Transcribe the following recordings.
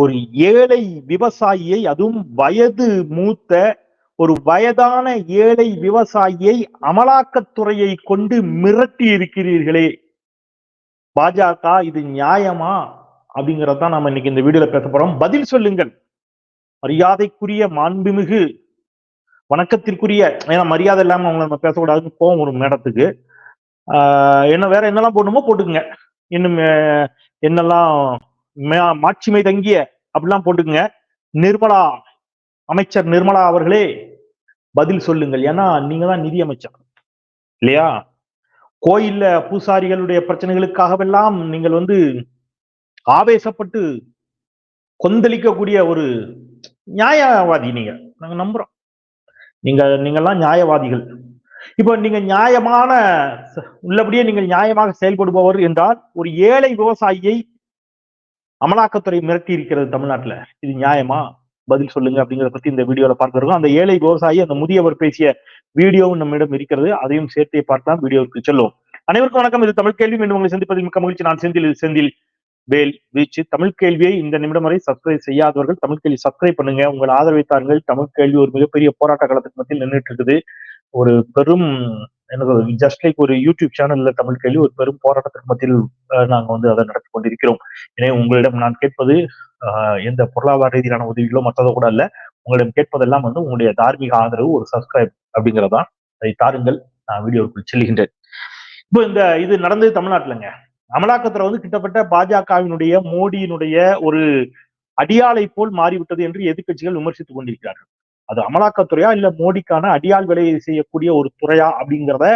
ஒரு ஏழை விவசாயியை அதுவும் வயது மூத்த ஒரு வயதான ஏழை விவசாயியை அமலாக்கத்துறையை கொண்டு மிரட்டி இருக்கிறீர்களே. பாஜக இது நியாயமா? அப்படிங்கறதான் நாம இன்னைக்கு இந்த வீடியோல பேச போறோம். பதில் சொல்லுங்கள். மரியாதைக்குரிய மாண்புமிகு வணக்கத்திற்குரிய ஏன்னா மரியாதை இல்லாம அவங்க நம்ம பேசக்கூடாதுன்னு போவோம் ஒரு மேடத்துக்கு. என்ன வேற என்னெல்லாம் போடணுமோ போட்டுக்குங்க. இன்னும் என்னெல்லாம் மாட்சிமை தங்கிய அப்படிலாம் போட்டுக்குங்க. நிர்மலா அமைச்சர் நிர்மலா அவர்களே பதில் சொல்லுங்கள். ஏன்னா நீங்க தான் நிதி அமைச்சர். இல்லையா? கோயில்ல பூசாரிகளுடைய பிரச்சனைகளுக்காகவெல்லாம் நீங்கள் வந்து ஆவேசப்பட்டு கொந்தளிக்கக்கூடிய ஒரு நியாயவாதி நீங்க. நாங்க நம்புறோம். நீங்க நீங்கெல்லாம் நியாயவாதிகள். இப்போ நீங்க நியாயமான உள்ளபடியே நீங்கள் நியாயமாக செயல்படுபவர் என்றால் ஒரு ஏழை விவசாயியை அமலாக்கத்துறை மிரட்டி இருக்கிறது தமிழ்நாட்டுல. இது நியாயமா? பதில் சொல்லுங்க அப்படிங்கிறத பத்தி இந்த வீடியோல பார்க்கிறோம் அந்த ஏழை விவசாயி அந்த முதியவர் பேசிய வீடியோவும் நம்மிடம் இருக்கிறது. அதையும் சேர்த்தே பார்க்கலாம் வீடியோவுக்கு செல்லும் அனைவருக்கும் வணக்கம். இது தமிழ் கேள்வி. மீண்டும் உங்களை சந்திப்பதில் மிக்க மகிழ்ச்சி. நான் செந்தில். செந்தில் வேல் வீச்சு. தமிழ் கேள்வியை இந்த நிமிடம் வரை சப்ஸ்கிரைப் செய்யாதவர்கள் தமிழ் கேள்வி சப்ஸ்கிரைப் பண்ணுங்க. உங்கள் ஆதரவை தாருங்கள். தமிழ் கேள்வி ஒரு மிகப்பெரிய போராட்ட காலத்துக்கு மத்தியில் நின்றுட்டு இருக்குது. ஒரு பெரும் எனக்கு ஜஸ்ட் லைக் ஒரு யூடியூப் சேனல்ல தமிழ் கேள்வி ஒரு பெரும் போராட்டத்திற்கு மத்தியில் நாங்கள் நாங்க வந்து அதை நடத்தி கொண்டிருக்கிறோம். எனவே உங்களிடம் நான் கேட்பது ஆஹ், எந்த பொருளாதார ரீதியிலான உதவிகளோ மற்றதோ கூட அல்ல. உங்களிடம் கேட்பதெல்லாம் வந்து உங்களுடைய தார்மீக ஆதரவு ஒரு சப்ஸ்கிரைப் அப்படிங்கறதான். அதை தாருங்கள். நான் வீடியோவுக்குள் செல்கின்றேன் இப்போ இந்த இது நடந்தது தமிழ்நாட்டுலங்க. அமலாக்கத்துல வந்து கிட்டத்தட்ட பாஜகவினுடைய மோடியினுடைய ஒரு அடியாளை போல் மாறிவிட்டது என்று எதிர்க்கட்சிகள் விமர்சித்துக் கொண்டிருக்கிறார்கள். அது அமலாக்கத்துறையா இல்ல மோடிக்கான அடியாள் வேலையை செய்யக்கூடிய ஒரு துறையா அப்படிங்கிறத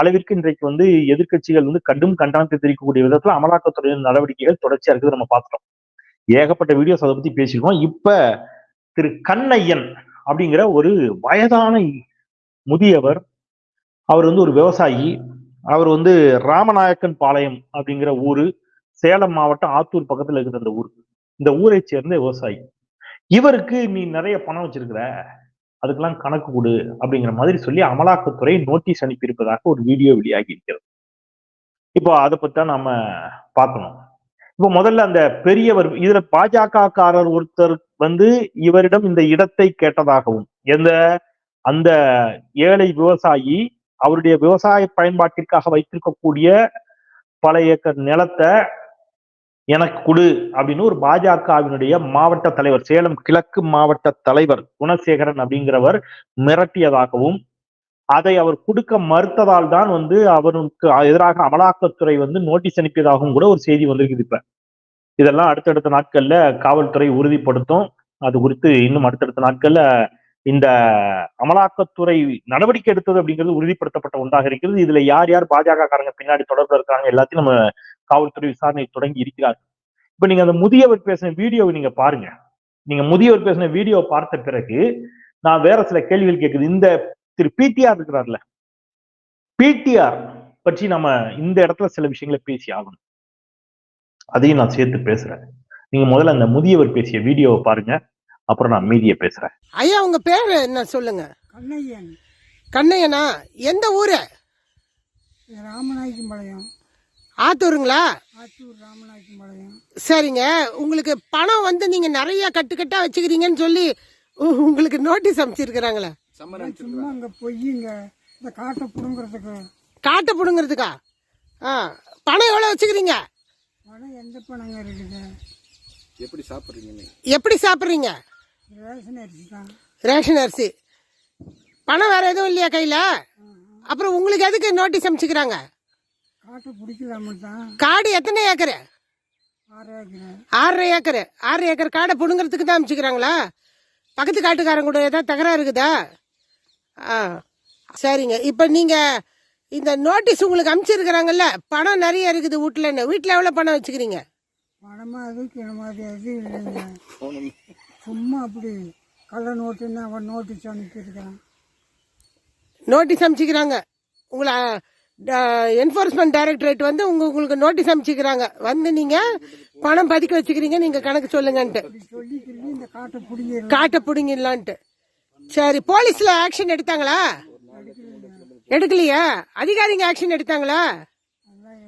அளவிற்கு இன்றைக்கு வந்து எதிர்க்கட்சிகள் வந்து கண்டும் கண்டாந்து தெரிவிக்கக்கூடிய விதத்துல அமலாக்கத்துறையின் நடவடிக்கைகள் தொடர்ச்சியா இருக்குது நம்ம பார்த்துட்டோம். ஏகப்பட்ட வீடியோஸ் அதை பத்தி பேசியிருக்கோம். இப்ப திரு கண்ணையன் அப்படிங்கிற ஒரு வயதான முதியவர் அவர் வந்து ஒரு விவசாயி அவர் வந்து ராமநாயக்கன் பாளையம் அப்படிங்கிற ஊரு சேலம் மாவட்டம் ஆத்தூர் பக்கத்துல இருக்கிற அந்த ஊர். இந்த ஊரை சேர்ந்த விவசாயி. இவருக்கு நீ நிறைய பணம் வச்சிருக்கிற. அதுக்கெல்லாம் கணக்கு கொடு அப்படிங்கிற மாதிரி சொல்லி அமலாக்கத்துறை நோட்டீஸ் அனுப்பியிருப்பதாக ஒரு வீடியோ வெளியாகி இருக்கிறது. இப்போ அதை பத்தி தான் நாம பார்க்கணும். இப்போ முதல்ல அந்த பெரியவர் இதுல பாஜக காரர் ஒருத்தர் வந்து இவரிடம் இந்த இடத்தை கேட்டதாகவும் எந்த அந்த ஏழை விவசாயி அவருடைய விவசாய பயன்பாட்டிற்காக வைத்திருக்கக்கூடிய பல ஏக்கர் நிலத்தை எனக்கு கொடு அப்படின்னு ஒரு பாஜகவினுடைய மாவட்ட தலைவர் சேலம் கிழக்கு மாவட்ட தலைவர் குணசேகரன் அப்படிங்கிறவர் மிரட்டியதாகவும் அதை அவர் கொடுக்க மறுத்ததால் தான் வந்து அவருக்கு எதிராக அமலாக்கத்துறை வந்து நோட்டீஸ் அனுப்பியதாகவும் கூட ஒரு செய்தி வந்திருக்குது இப்ப. இதெல்லாம் அடுத்தடுத்த நாட்கள்ல காவல்துறை உறுதிப்படுத்தும். அது குறித்து இன்னும் அடுத்தடுத்த நாட்கள்ல இந்த அமலாக்கத்துறை நடவடிக்கை எடுத்தது அப்படிங்கிறது உறுதிப்படுத்தப்பட்ட ஒன்றாக இருக்கிறது. இதுல யார் யார் பாஜக காரங்க பின்னாடி தொடர்பு இருக்காங்க எல்லாத்தையும் நம்ம காவல்துறை விசாரணை தொடங்கி இருக்கிறார் இப்ப நீங்க அந்த முதியவர் பேசின வீடியோவை நீங்க பாருங்க. நீங்க முதியவர் பேசின வீடியோ பார்த்த பிறகு நான் வேற சில கேள்விகள் கேட்குது இந்த திரு பிடிஆர் இருக்கிறார்ல பிடிஆர் பற்றி நம்ம இந்த இடத்துல சில விஷயங்களை பேசி ஆகணும். அதையும் நான் சேர்த்து பேசுறேன். நீங்க முதல்ல அந்த முதியவர் பேசிய வீடியோவை பாருங்க. அப்புறம் நான் மீதியை பேசுறேன். ஐயா உங்க பேர் என்ன? சொல்லுங்க. கண்ணையன். கண்ணையனா? எந்த ஊரு? ராமநாயக்கம்பாளையம் ஆத்தூருங்களா? சரிங்க. உங்களுக்கு பணம் வந்து நீங்க நிறைய கட்டுக்கட்டா வச்சுக்கிறீங்கன்னு சொல்லி உ- உங்களுக்கு நோட்டீஸ் அமைச்சிருக்கிறாங்களே இங்க பொய்யுங்க இந்த காட்டை புடுங்கிறதுக்கு. காட்டை பிடுங்கிறதுக்கா? ஆ பணம் எவ்வளோ வச்சுக்கிறீங்க? பணம் எந்த பணங்க இருக்குது? எப்படி சாப்பிட்றீங்க எப்படி சாப்பிட்றீங்க? ரேஷன் அரிசி தான். ரேஷன் அரிசி. பணம் வேற எதுவும் இல்லையா கையில? அப்புறம் உங்களுக்கு எதுக்கு நோட்டீஸ் அமைச்சுக்கிறாங்க காட்டை காடு எத்தனை ஏக்கரு? ஆறு ஏக்கர். ஆறரை ஏக்கர். காடை பிடுங்கிறதுக்கு தான் அமைச்சுக்கிறாங்களா? பக்கத்து காட்டுக்காரங்க கூட ஏதாவது தகராறு இருக்குதா? ஆ சரிங்க. இப்போ நீங்கள் இந்த நோட்டீஸ் உங்களுக்கு அமைச்சிருக்கிறாங்கல்ல பணம் நிறைய இருக்குது வீட்டில் வீட்டில் எவ்வளோ பணம் வச்சுக்கிறீங்க? பணமா அது கிணமாதி அது இல்லைங்க. சும்மா அப்படி கள்ள நோட்டுன்னு அவன் நோட்டீஸ் அனுப்பியிருக்கிறான். நோட்டீஸ் அமைச்சிக்கிறாங்க. உங்களை என்ஃபோர்ஸ்மெண்ட் டைரக்டரேட் வந்து உங்க உங்களுக்கு நோட்டீஸ் அமைச்சிக்கிறாங்க வந்து நீங்கள் பணம் பதுக்கி வச்சுக்கிறீங்க நீங்கள் கணக்கு சொல்லுங்கன்ட்டு. காட்டை பிடுங்கிடலான்ட்டு. சரி போலீஸ்ல ஆக்ஷன் எடுத்தாங்களா? எடுக்கலையா? அதிகாரிங்க ஆக்ஷன் எடுத்தாங்களா? அதெல்லாம்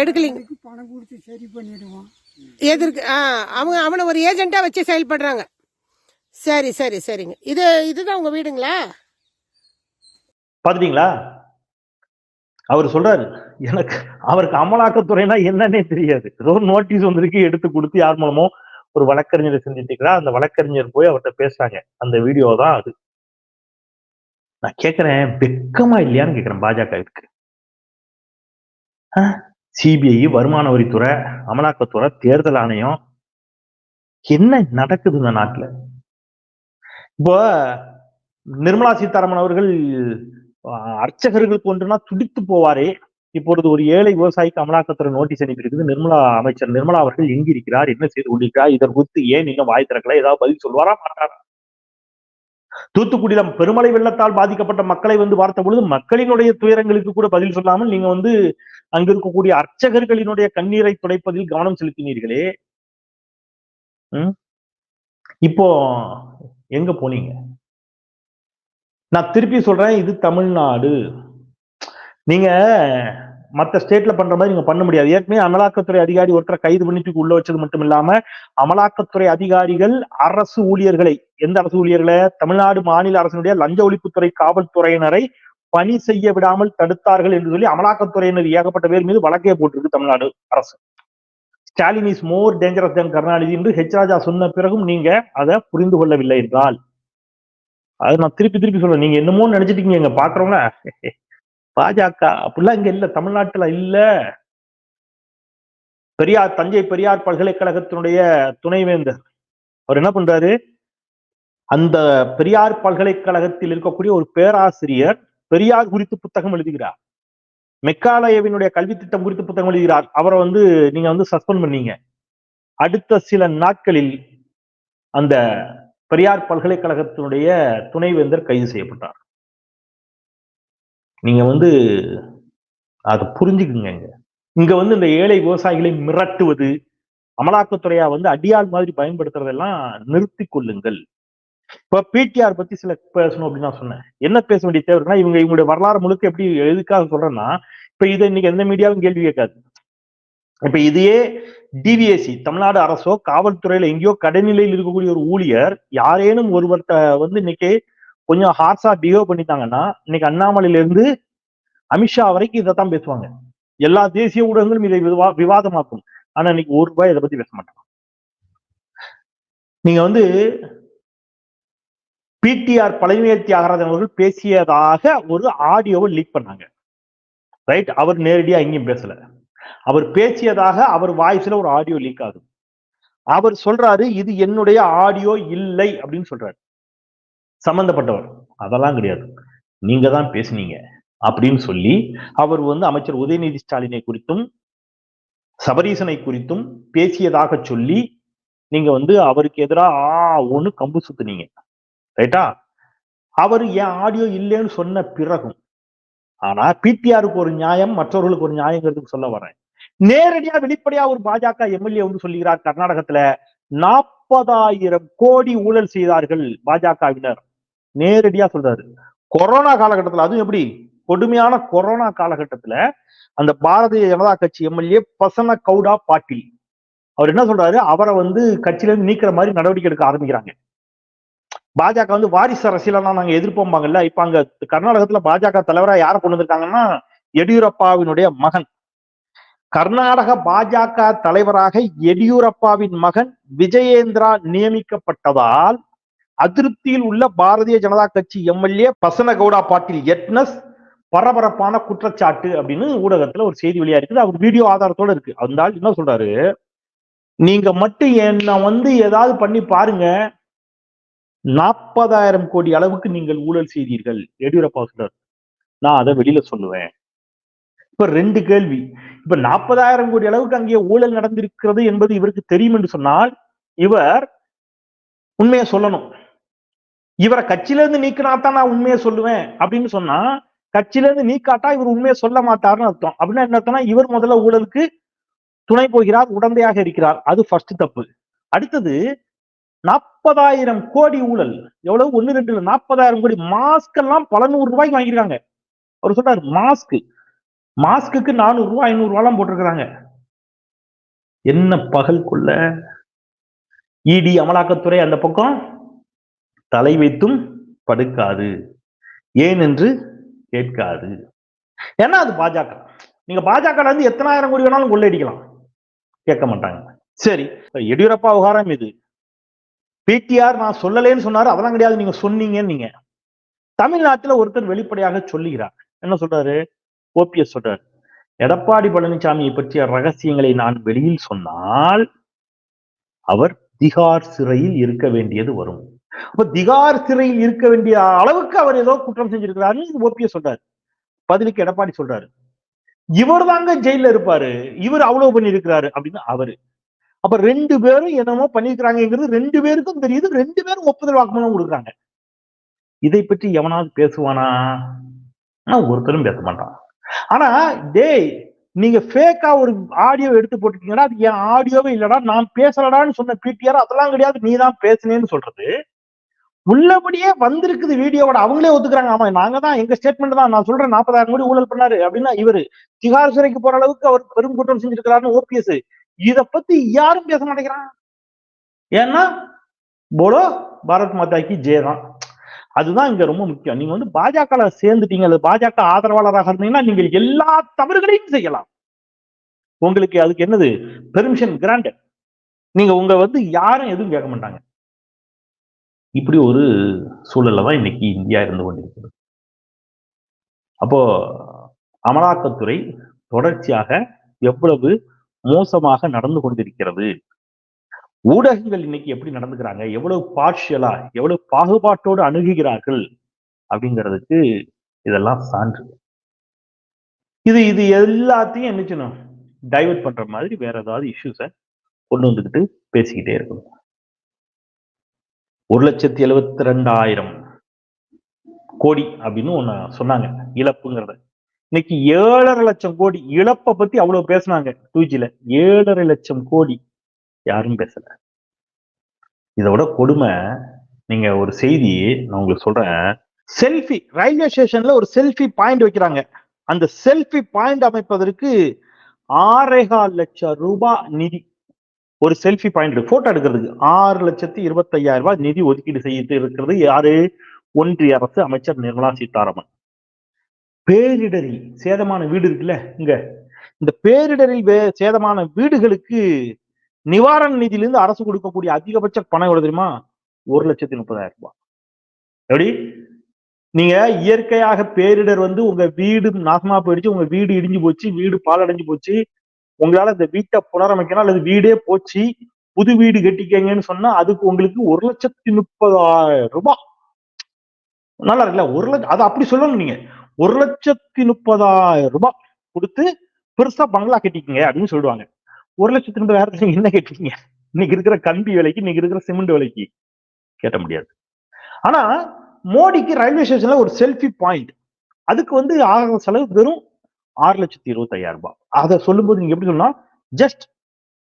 எடுக்கலைங்க. பணம் கொடுத்து சரி பண்ணிடுவோம் எதிர்க்கு ஆ அவங்க அவனை ஒரு ஏஜென்ட்டா வச்சு செயல்படுறாங்க. சரி சரி சரிங்க. இது இதுதான் உங்க வீடுங்களா? பாத்துட்டீங்களா அவர் சொல்றாரு எனக்கு அவருக்கு அமலாக்கத்துறைனா என்னன்னே தெரியாது. ஏதோ நோட்டீஸ் வந்திருக்கு எடுத்து கொடுத்து யார் மூலமோ ஒரு வழக்கறிஞரை சந்திச்சுக்கிறா அந்த வழக்கறிஞர் போய் அவர்கிட்ட பேசுறாங்க. அந்த வீடியோ தான் அது. நான் கேக்குறேன் வெக்கமா இல்லையான்னு கேட்கிறேன் பாஜக இருக்கு சிபிஐ வருமான வரித்துறை அமலாக்கத்துறை தேர்தல் ஆணையம் என்ன நடக்குது இந்த நாட்டுல? இப்போ நிர்மலா சீதாராமன் அவர்கள் அர்ச்சகர்கள் போன்றுனா துடித்து போவாரே. இப்பொழுது ஒரு ஏழை விவசாயிக்கு அமலாக்கத்துறை நோட்டீஸ் அனுப்பியிருக்குது. நிர்மலா அமைச்சர் நிர்மலா அவர்கள் எங்கிருக்கிறார்? என்ன செய்து கொண்டிருக்கிறார்? இதன் குறித்து ஏன் இன்னும் வாய் திறக்கல? ஏதாவது பதில் சொல்வாரா மாட்டாரா? தூத்துக்குடியில பெருமழை வெள்ளத்தால் பாதிக்கப்பட்ட மக்களை வந்து பார்த்த பொழுது மக்களினுடைய துயரங்களுக்கு கூட பதில் சொல்லாமல் நீங்க வந்து அங்க இருக்கக்கூடிய அர்ச்சகர்களினுடைய கண்ணீரை துடைப்பதில் கவனம் செலுத்தினீர்களே. இப்போ எங்க போனீங்க? நான் திருப்பி சொல்றேன் இது தமிழ்நாடு. நீங்க மற்ற ஸ்டேட்ல பண்ற மாதிரி நீங்க பண்ண முடியாது. ஏற்கனவே அமலாக்கத்துறை அதிகாரி ஒருத்தரை கைது பண்ணிட்டு உள்ள வச்சது மட்டும் இல்லாம அமலாக்கத்துறை அதிகாரிகள் அரசு ஊழியர்களை எந்த அரசு ஊழியர்களை? தமிழ்நாடு மாநில அரசினுடைய லஞ்ச ஒழிப்புத்துறை காவல்துறையினரை பணி செய்ய விடாமல் தடுத்தார்கள் என்று சொல்லி அமலாக்கத்துறையினர் ஏகப்பட்ட பேர் மீது வழக்கே போட்டிருக்கு தமிழ்நாடு அரசு. Stalin is more dangerous than Karunanidhi என்று ஹெச் ராஜா சொன்ன பிறகும் நீங்க அதை புரிந்து கொள்ளவில்லை என்றால். அது நான் திருப்பி திருப்பி சொல்றேன். நீங்க என்னமோ நினைச்சிட்டீங்க எங்க பாக்குறவங்க பாஜக அப்படிலாம் இங்க இல்ல. தமிழ்நாட்டுல இல்ல. பெரியார் தஞ்சை பெரியார் பல்கலைக்கழகத்தினுடைய துணைவேந்தர். அவர் என்ன பண்றாரு? அந்த பெரியார் பல்கலைக்கழகத்தில் இருக்கக்கூடிய ஒரு பேராசிரியர் பெரியார் குறித்து புத்தகம் எழுதுகிறார். மெக்காலயவினுடைய கல்வி திட்டம் குறித்து புத்தகம் எழுதுகிறார். அவரை வந்து நீங்க வந்து சஸ்பெண்ட் பண்ணீங்க. அடுத்த சில நாட்களில் அந்த பெரியார் பல்கலைக்கழகத்தினுடைய துணைவேந்தர் கைது செய்யப்பட்டார். நீங்க வந்து அதை புரிஞ்சுக்குங்க இங்க. வந்து இந்த ஏழை விவசாயிகளை மிரட்டுவது அமலாக்கத்துறையா வந்து அடியாள் மாதிரி பயன்படுத்துறதெல்லாம் நிறுத்தி கொள்ளுங்கள். இப்ப பிடிஆர் பத்தி சில பேசணும் அப்படின்னு நான் சொன்னேன். என்ன பேச வேண்டிய தேவை இவங்க இவங்களுடைய வரலாறு முழுக்க எப்படி எதுக்காக சொல்றேன்னா இப்ப இதை இன்னைக்கு எந்த மீடியாவும் கேள்வி கேட்காது. இப்ப இதையே டிவிஎஸ்சி தமிழ்நாடு அரசோ காவல்துறையில எங்கேயோ கடைநிலையில் இருக்கக்கூடிய ஒரு ஊழியர் யாரேனும் ஒருவர்கிட்ட வந்து இன்னைக்கு கொஞ்சம் ஹார்ஸா பிஹேவ் பண்ணிட்டாங்கன்னா இன்னைக்கு அண்ணாமலையில இருந்து அமித்ஷா வரைக்கும் இதைத்தான் பேசுவாங்க. எல்லா தேசிய ஊடகங்களும் இதை விவா விவாதமாக்கும். ஆனா இன்னைக்கு ஒரு ரூபாய் இதை பத்தி பேச மாட்டாங்க. நீங்க வந்து பிடிஆர் பழனிவேல் தியாகராஜன் அவர்கள் பேசியதாக ஒரு ஆடியோவை லீக் பண்ணாங்க. ரைட் அவர் நேரடியா எங்கேயும் பேசல. அவர் பேசியதாக அவர் வாய்ஸ்ல ஒரு ஆடியோ லீக் ஆகுது. அவர் சொல்றாரு இது என்னுடைய ஆடியோ இல்லை அப்படின்னு சொல்றாரு. சம்பந்தப்பட்டவர். அதெல்லாம் கிடையாது. நீங்க தான் பேசுனீங்க அப்படின்னு சொல்லி அவர் வந்து அமைச்சர் உதயநிதி ஸ்டாலினை குறித்தும் சபரீசனை குறித்தும் பேசியதாக சொல்லி நீங்க வந்து அவருக்கு எதிராக ஆ ஒன்று கம்பு சுத்துனீங்க. ரைட்டா? அவர் என் ஆடியோ இல்லைன்னு சொன்ன பிறகும் ஆனா பிடிஆருக்கு ஒரு நியாயம் மற்றவர்களுக்கு ஒரு நியாயங்கிறதுக்கு சொல்ல வரேன். நேரடியா வெளிப்படையா ஒரு பாஜக எம்எல்ஏ வந்து சொல்லுகிறார் கர்நாடகத்துல நாற்பதாயிரம் கோடி ஊழல் செய்தார்கள் பாஜகவினர். நேரடியா சொல்றாரு. கொரோனா காலகட்டத்துல அதுவும் எப்படி? கொடுமையான கொரோனா காலகட்டத்துல அந்த பாரதிய ஜனதா கட்சி எம்எல்ஏ பசன கவுடா பாட்டில். அவர் என்ன சொல்றாரு? அவரை வந்து கட்சியில இருந்து நீக்கிற மாதிரி நடவடிக்கை எடுக்க ஆரம்பிக்கிறாங்க. பாஜக வந்து வாரிசு அரசியலாம் நாங்க எதிர்ப்போம்பாங்கல்ல இப்ப அங்க கர்நாடகத்துல பாஜக தலைவரா யாரை கொண்டு வந்திருக்காங்கன்னா எடியூரப்பாவினுடைய மகன். கர்நாடக பாஜக தலைவராக எடியூரப்பாவின் மகன் விஜயேந்திரா நியமிக்கப்பட்டதால் அதிருப்தியில் உள்ள பாரதிய ஜனதா கட்சி எம்எல்ஏ பசனகவுடா பாட்டில் எட்னஸ் பரபரப்பான குற்றச்சாட்டு அப்படின்னு ஊடகத்துல ஒரு செய்தி வெளியா இருக்குது. அவர் வீடியோ ஆதாரத்தோட இருக்கு. அந்த ஆள் என்ன சொல்றாரு? நீங்க மட்டும் என்ன வந்து ஏதாவது பண்ணி பாருங்க. நாற்பதாயிரம் கோடி அளவுக்கு நீங்கள் ஊழல் செய்தீர்கள். எடியூரப்பா சொல்றார் நான் அதை வெளியில சொல்லுவேன். இப்ப ரெண்டு கேள்வி. இப்ப நாற்பதாயிரம் கோடி அளவுக்கு அங்கே ஊழல் நடந்திருக்கிறது என்பது இவருக்கு தெரியும் என்று சொன்னால் இவர் உண்மையை சொல்லணும். இவரை கட்சியில இருந்து நீக்குனாதான் நான் உண்மையை சொல்லுவேன் அப்படின்னு சொன்னா கட்சியில இருந்து நீக்காட்டா இவர் உண்மையை சொல்ல மாட்டாருன்னு அர்த்தம். அப்படின்னா என்ன அர்த்தம்னா இவர் முதல்ல ஊழலுக்கு துணை போகிறார் உடந்தையாக இருக்கிறார். அது ஃபர்ஸ்ட் தப்பு. அடுத்தது நாற்பதாயிரம் கோடி ஊழல். எவ்வளவு? ஒண்ணு ரெண்டு இல்ல நாற்பதாயிரம் கோடி. மாஸ்க் எல்லாம் பல நூறு ரூபாய்க்கு வாங்கியிருக்காங்க. அவர் சொல்றாரு மாஸ்க் மாஸ்க்குக்கு நானூறு ரூபாய் ஐநூறு ரூபாய்லாம் போட்டிருக்கிறாங்க. என்ன பகல் கொள்ள? இடி அமலாக்கத்துறை அந்த பக்கம் தலை வைத்தும் படுக்காது. ஏன் என்று கேட்காது. ஏன்னா அது பாஜக. நீங்க பாஜக இருந்து எத்தனாயிரம் கோடி வேணாலும் கொள்ளையடிக்கலாம். கேட்க மாட்டாங்க. சரி எடியூரப்பா விவகாரம் இது. பிடிஆர் நான் சொல்லலேன்னு சொன்னாரு அதெல்லாம் கிடையாது. நீங்க சொன்னீங்கன்னு நீங்க. தமிழ்நாட்டுல ஒருத்தர் வெளிப்படையாக சொல்லுகிறார். என்ன சொல்றாரு? ஓபிஎஸ் சொல்றாரு. எடப்பாடி பழனிசாமியை பற்றிய ரகசியங்களை நான் வெளியில் சொன்னால் அவர் திகார் சிறையில் இருக்க வேண்டியது வரும். அப்ப திகார் சிறையில் இருக்க வேண்டிய அளவுக்கு அவர் ஏதோ குற்றம் செஞ்சிருக்கிறாருன்னு ஓபிஎஸ் சொல்றாரு. பதிலுக்கு எடப்பாடி சொல்றாரு. இவர் தாங்க ஜெயில இருப்பாரு. இவர் அவ்வளவு பண்ணி இருக்கிறாரு அப்படின்னு அவரு அப்ப ரெண்டு பேரும் என்னமோ பண்ணியிருக்கிறாங்கிறது ரெண்டு பேருக்கும் தெரியுது ரெண்டு பேரும் ஒப்புதல் வாக்குமூலம் கொடுக்குறாங்க. இதை பற்றி எவனாவது பேசுவானா? ஆனா ஒருத்தரும் பேச மாட்டான். ஆனா டேய் நீங்க ஃபேக்கா ஒரு ஆடியோ எடுத்து போட்டுட்டீங்கன்னா அது என் ஆடியோவே இல்லடா நான் பேசலடான்னு சொன்ன பிடிஆர் அதெல்லாம் கிடையாது நீ தான் பேசுனேன்னு சொல்றது. உள்ளபடியே வந்திருக்குது வீடியோவோட அவங்களே ஒத்துக்கிறாங்க. ஆமா நாங்க தான் எங்க ஸ்டேட்மெண்ட் தான் நான் சொல்றேன் நாற்பதாயிரம் கோடி ஊழல் பண்ணாரு அப்படின்னா இவரு திகார் சிறைக்கு போற அளவுக்கு அவர் பெரும் குற்றம் செஞ்சிருக்கிறாருன்னு ஓபிஎஸ் இத பத்தி யாரும் பேச மாட்டேங்கிறான் ஏன்னா போலோ பாரத் மாதாக்கு ஜெய அதுதான் இங்க ரொம்ப முக்கியம். நீங்க வந்து பாஜக சேர்ந்துட்டீங்க அல்லது பாஜக ஆதரவாளராக இருந்தீங்கன்னா நீங்க எல்லா தவறுகளையும் செய்யலாம். உங்களுக்கு அதுக்கு என்னது? பெர்மிஷன் கிராண்ட் நீங்க உங்க வந்து யாரும் எதுவும் கேட்க மாட்டாங்க. இப்படி ஒரு சூழல்ல தான் இன்னைக்கு இந்தியா இருந்து கொண்டிருக்கிறது. அப்போ அமலாக்கத்துறை தொடர்ச்சியாக எவ்வளவு மோசமாக நடந்து கொண்டிருக்கிறது. ஊடகங்கள் இன்னைக்கு எப்படி நடந்துக்கிறாங்க? எவ்வளவு பார்ஷியலா எவ்வளவு பாகுபாட்டோடு அணுகுகிறார்கள்? அப்படிங்கிறதுக்கு இதெல்லாம் சான்று. இது இது எல்லாத்தையும் என்ன செய்யணும்? டைவர்ட் பண்ற மாதிரி வேற ஏதாவது இஷ்யூஸை கொண்டு வந்துக்கிட்டு பேசிக்கிட்டே இருக்கணும். ஒரு லட்சத்தி எழுபத்தி ரெண்டாயிரம் கோடி அப்படின்னு ஒண்ணு சொன்னாங்க. இழப்புங்கிறத. இன்னைக்கு ஏழரை லட்சம் கோடி இழப்பை பத்தி அவ்வளவு பேசுனாங்க டூஜில ஏழரை லட்சம் கோடி. யாரும் பேசல. இதோட கொடுமை நீங்க ஒரு செய்தி நான் உங்களுக்கு சொல்றேன். செல்ஃபி ரயில்வே ஸ்டேஷன்ல ஒரு செல்ஃபி பாயிண்ட் வைக்கிறாங்க. அந்த செல்ஃபி பாயிண்ட் அமைப்பதற்கு ஆறேகால் லட்சம் ரூபாய் நிதி. ஒரு செல்ஃபி பாயிண்ட் போட்டோ எடுக்கிறதுக்கு ஆறு லட்சத்தி இருபத்தையாயிரம் ரூபாய் நிதி ஒதுக்கீடு செய்து இருக்கிறது யாரு? ஒன்றிய அரசு அமைச்சர் நிர்மலா சீதாராமன். பேரிடரில் சேதமான வீடு இருக்குல்ல இங்க. இந்த பேரிடரில் வே- சேதமான வீடுகளுக்கு நிவாரண நிதியிலிருந்து அரசு கொடுக்கக்கூடிய அதிகபட்ச பணம் எவ்வளவு தெரியுமா? ஒரு லட்சத்தி முப்பதாயிரம் ரூபாய். எப்படி? நீங்க இயற்கையாக பேரிடர் வந்து உங்க வீடு நாசமா போயிடுச்சு உங்க வீடு இடிஞ்சு போச்சு வீடு பாலடைஞ்சு போச்சு உங்களால இந்த வீட்டை புனரமைக்கணும் அல்லது வீடே போச்சு புது வீடு கட்டிக்கங்கன்னு சொன்னா அதுக்கு உங்களுக்கு ஒரு லட்சத்தி முப்பதாயிரம் ரூபாய். நல்லா இருக்குல்ல ஒரு லட்சம் அது அப்படி சொல்லணும் நீங்க. ஒரு லட்சத்தி முப்பதாயிரம் ரூபாய் கொடுத்து பெருசா பங்களா கட்டிக்கங்க அப்படின்னு சொல்லுவாங்க. ஒரு லட்சத்தி முப்பதாயிரத்துல நீங்க என்ன கேட்டீங்க இன்னைக்கு இருக்கிற கம்பி விலைக்கு இன்னைக்கு இருக்கிற சிமெண்ட் விலைக்கு கேட்ட முடியாது. ஆனா மோடிக்கு ரயில்வே ஸ்டேஷன்ல ஒரு செல்ஃபி பாயிண்ட் அதுக்கு வந்து ஆகிற செலவு வெறும் ஆறு லட்சத்தி இருபத்தையாயிரம் ரூபாய். அதை சொல்லும்போது நீங்க எப்படி சொல்லணும்? Just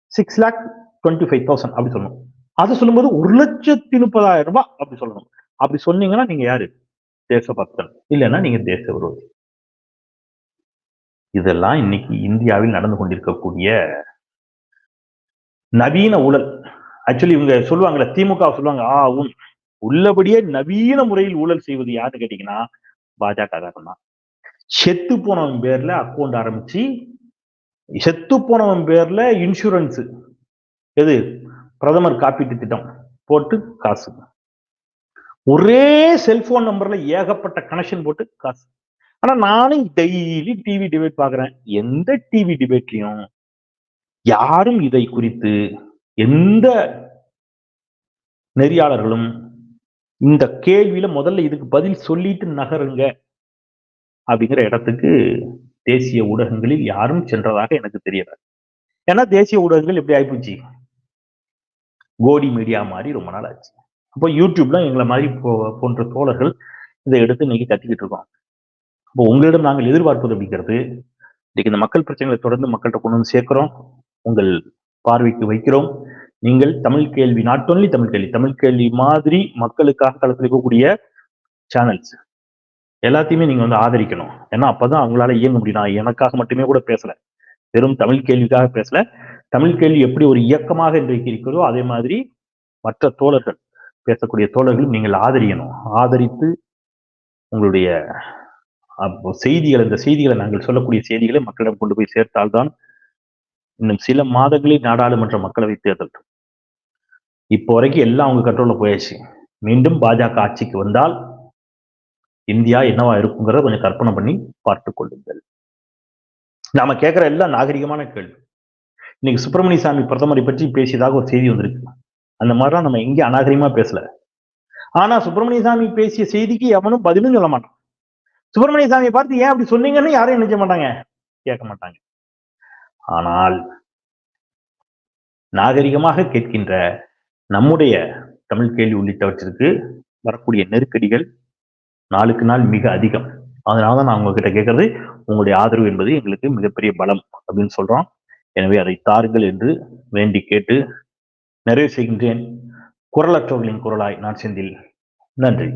six lakh twenty five thousand அப்படி சொல்லணும். அதை சொல்லும்போது ஒரு லட்சத்தி முப்பதாயிரம் ரூபாய் அப்படி சொல்லணும். அப்படி சொன்னீங்கன்னா நீங்க யாரு? தேசபக்தன் இல்லைன்னா நீங்க தேச விரோதி. இதெல்லாம் இன்னைக்கு இந்தியாவில் நடந்து கொண்டிருக்கக்கூடிய நவீன ஊழல். ஆக்சுவலி இவங்க சொல்லுவாங்கல்ல திமுக சொல்லுவாங்க ஆ உன் உள்ளபடியே நவீன முறையில் ஊழல் செய்வது யாருன்னு கேட்டீங்கன்னா பாஜக தான். செத்து போனவன் பேர்ல அக்கௌண்ட் ஆரம்பிச்சு செத்து போனவன் பேர்ல இன்சூரன்ஸ் எது? பிரதமர் காப்பீட்டு திட்டம் போட்டு காசு. ஒரே செல்போன் நம்பர்ல ஏகப்பட்ட கனெக்ஷன் போட்டு காசு. ஆனா நானும் டெய்லி டிவி டிபேட் பாக்குறேன் எந்த டிவி டிபேட்லயும் யாரும் இதை குறித்து எந்த நெறியாளர்களும் இந்த கேள்வியில முதல்ல இதுக்கு பதில் சொல்லிட்டு நகருங்க அப்படிங்கிற இடத்துக்கு தேசிய ஊடகங்களில் யாரும் சென்றதாக எனக்கு தெரியல. ஏன்னா தேசிய ஊடகங்கள் எப்படி ஆயிப்போச்சு? கோடி மீடியா மாதிரி ரொம்ப நாள் ஆச்சு. அப்போ யூடியூப்ல எங்களை மாதிரி போ- போன்ற தோழர்கள் இதை எடுத்து இன்னைக்கு கத்திக்கிட்டு இருக்கோம் அப்போ உங்களிடம் நாங்கள் எதிர்பார்ப்பது அப்படிங்கிறது இன்னைக்கு இந்த மக்கள் பிரச்சனைகளை தொடர்ந்து மக்கள்கிட்ட கொண்டு வந்து சேர்க்கிறோம். உங்கள் பார்வைக்கு வைக்கிறோம். நீங்கள் தமிழ் கேள்வி நாட் ஒன்லி தமிழ் கேள்வி தமிழ் கேள்வி மாதிரி மக்களுக்காக களத்தில் இருக்கக்கூடிய சேனல்ஸ் எல்லாத்தையுமே நீங்க வந்து ஆதரிக்கணும். ஏன்னா அப்பதான் அவங்களால இயங்க முடியும். நான் எனக்காக மட்டுமே கூட பேசல. வெறும் தமிழ் கேள்விக்காக பேசல. தமிழ் கேள்வி எப்படி ஒரு இயக்கமாக இன்றைக்கு இருக்கிறதோ அதே மாதிரி மற்ற தோழர்கள் பேசக்கூடிய தோழர்கள் நீங்கள் ஆதரியணும் ஆதரித்து உங்களுடைய செய்திகள் இந்த செய்திகளை நாங்கள் சொல்லக்கூடிய செய்திகளை மக்களிடம் கொண்டு போய் சேர்த்தால்தான் இன்னும் சில மாதங்களில் நாடாளுமன்ற மக்களவை தேர்தல். இப்போ வரைக்கும் எல்லாம் அவங்க கண்ட்ரோல்ல போயாச்சு. மீண்டும் பாஜக ஆட்சிக்கு வந்தால் இந்தியா என்னவா இருக்குங்கிறத கொஞ்சம் கற்பனை பண்ணி பார்த்து கொள்ளுங்கள். நாம கேட்கிற எல்லாம் நாகரிகமான கேள்வி. இன்னைக்கு சுப்பிரமணிய சாமி பிரதமரை பற்றி பேசியதாக ஒரு செய்தி வந்திருக்கு. அந்த மாதிரிலாம் நம்ம எங்கேயும் அநாகரிகமா பேசல. ஆனா சுப்பிரமணிய சாமி பேசிய செய்திக்கு எவனும் பதிலும் சொல்ல மாட்டான். சுப்பிரமணிய சாமியை பார்த்து ஏன் அப்படி சொன்னீங்கன்னு யாரும் நினைக்க மாட்டாங்க? கேட்க மாட்டாங்க. ஆனால் நாகரிகமாக கேட்கின்ற நம்முடைய தமிழ் கேள்வி உள்ளிட்டவற்றிற்கு வரக்கூடிய நெருக்கடிகள் நாளுக்கு நாள் மிக அதிகம். அதனால தான் நான் உங்ககிட்ட கேட்கறது உங்களுடைய ஆதரவு என்பது எங்களுக்கு மிகப்பெரிய பலம் அப்படின்னு சொல்றோம். எனவே அதை தாருங்கள் என்று வேண்டி கேட்டு நிறைவு செய்கின்றேன் குரலற்றவர்களின் குரலாய் நான் செந்தில் நன்றி